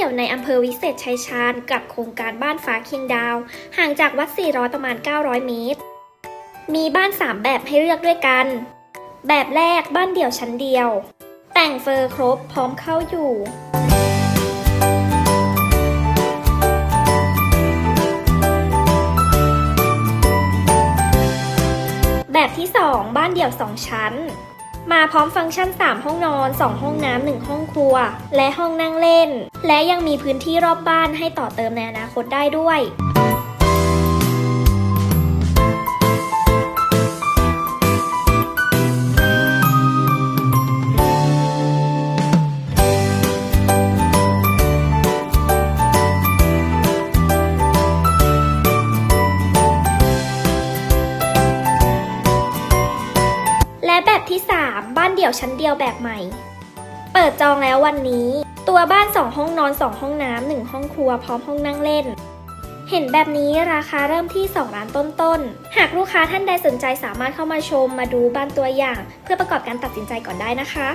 เดี่ยวในอำเภอวิเศษชัยชาญกับโครงการบ้านฟ้าเคียงดาว ห่างจากวัด 400 ประมาณ 900 เมตร มีบ้าน 3 แบบให้เลือกด้วยกัน แบบแรกบ้านเดี่ยวชั้นเดียว แต่งเฟอร์ครบพร้อมเข้าอยู่แบบที่ 2 บ้านเดี่ยว 2 ชั้น มาพร้อมฟังก์ชัน 3 ห้องนอน 2 ห้องน้ำ 1 ห้องครัว และห้องนั่งเล่น และยังมีพื้นที่รอบบ้านให้ต่อเติมในอนาคตได้ด้วย ที่ 3 บ้านเดี่ยวชั้นเดียวแบบใหม่ เปิดจองแล้ววันนี้ ตัวบ้าน 2 ห้องนอน 2 ห้องน้ำ1ห้องครัวพร้อมห้องนั่งเล่น เห็นแบบนี้ราคาเริ่มที่ 2 ล้านต้นๆ หากลูกค้าท่านใดสนใจสามารถเข้ามาชมมาดูบ้านตัวอย่าง เพื่อประกอบการตัดสินใจก่อนได้นะคะ